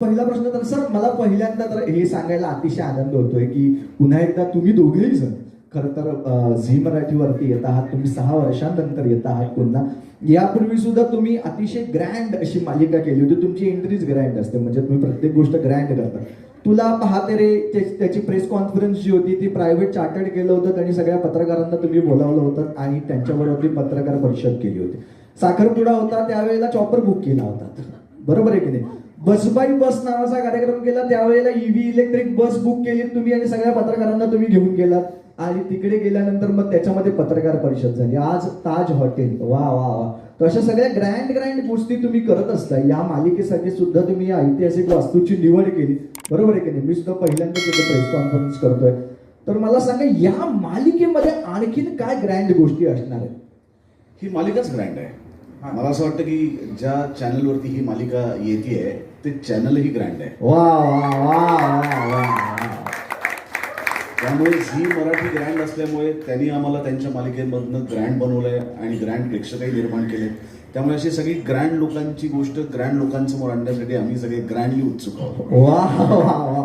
पहिला प्रश्न तर सर मला पहिल्यांदा तर हे सांगायला अतिशय आनंद होतोय की पुन्हा एकदा तुम्ही दोघेही जण खरं तर झी मराठीवरती येत आहात तुम्ही सहा वर्षांनंतर येत आहात पुन्हा. यापूर्वी सुद्धा तुम्ही अतिशय ग्रँड अशी मालिका केली होती. तुमची एंट्रीज ग्रँड असते. म्हणजे तुम्ही प्रत्येक गोष्ट ग्रँड करता. तुला पाहते रे त्याची प्रेस कॉन्फरन्स जी होती ती प्रायव्हेट चार्टर्ड केलं होतं. आणि सगळ्या पत्रकारांना तुम्ही बोलावलं होतं आणि त्यांच्याबरोबर पत्रकार परिषद केली होती. साखरपुडा होता त्यावेळेला चॉपर बुक केला होता. बरोबर आहे की नाही? बसबाई बस नावाचा कार्यक्रम केला. त्यावेळेला ईव्ही इलेक्ट्रिक बस बुक केली. तुम्ही आणि सगळ्या पत्रकारांना तुम्ही घेऊन गेलात. आणि तिकडे गेल्यानंतर मग त्याच्यामध्ये पत्रकार परिषद झाली. आज ताज हॉटेल वा वा वा. तर अशा सगळ्या ग्रँड ग्रँड गोष्टी तुम्ही करत असता. या मालिकेसाठी सुद्धा तुम्ही या ऐतिहासिक वास्तूची निवड केली. बरोबर आहे की नाही? मी सुद्धा पहिल्यांदाच इथे प्रेस कॉन्फरन्स करतोय. तर मला सांगा या मालिकेमध्ये आणखीन काय ग्रँड गोष्टी असणार आहेत? ही मालिकाच ग्रँड आहे. मला असं वाटतं की ज्या चॅनलवरती ही मालिका येते ते चॅनलही ग्रँड आहे. वा वा वा त्यामुळे झी मराठी ग्रँड असल्यामुळे त्यांनी आम्हाला त्यांच्या मालिकेमधनं ग्रँड बनवलंय आणि ग्रँड प्रेक्षकही निर्माण केले त्यामुळे अशी सगळी ग्रँड लोकांची गोष्ट ग्रँड लोकांसमोर आणण्यासाठी आम्ही सगळे ग्रँडली उत्सुक आहोत. वा वा वा.